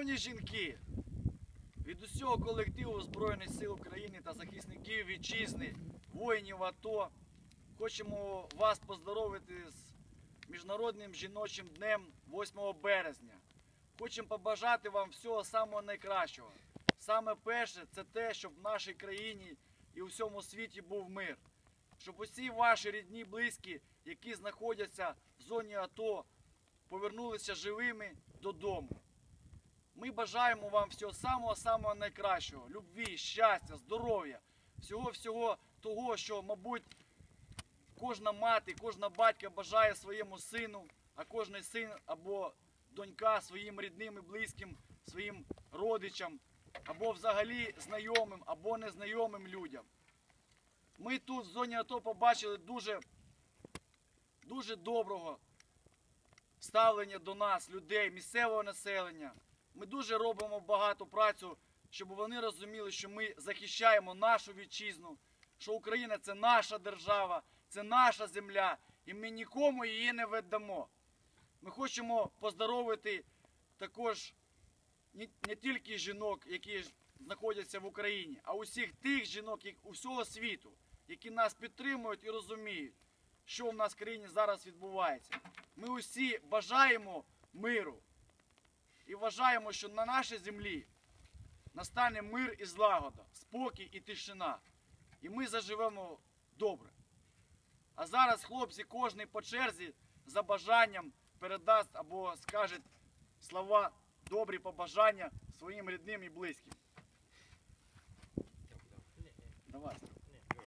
Шановні жінки, від усього колективу Збройних сил України та захисників вітчизни, воїнів АТО, хочемо вас поздоровити з Міжнародним жіночим днем 8 березня. Хочемо побажати вам всього самого найкращого. Саме перше це те, щоб в нашій країні і у всьому світі був мир. Щоб усі ваші рідні, близькі, які знаходяться в зоні АТО, повернулися живими додому. Ми бажаємо вам всього самого самого найкращого, любві, щастя, здоров'я, всього-всього того, що, мабуть, кожна мати, кожна батька бажає своєму сину, а кожний син або донька своїм рідним і близьким, своїм родичам, або взагалі знайомим, або незнайомим людям. Ми тут в зоні АТО побачили дуже, дуже доброго ставлення до нас, людей, місцевого населення. Ми дуже робимо багато працю, щоб вони розуміли, що ми захищаємо нашу вітчизну, що Україна це наша держава, це наша земля, і ми нікому її не віддамо. Ми хочемо поздоровити також не, тільки жінок, які знаходяться в Україні, а усіх тих жінок усього світу, які нас підтримують і розуміють, що в нас в країні зараз відбувається. Ми усі бажаємо миру і вважаємо, що на нашій землі настане мир і злагода, спокій і тишина. І ми заживемо добре. А зараз хлопці, кожний по черзі за бажанням передасть або скаже слова добрі побажання своїм рідним і близьким.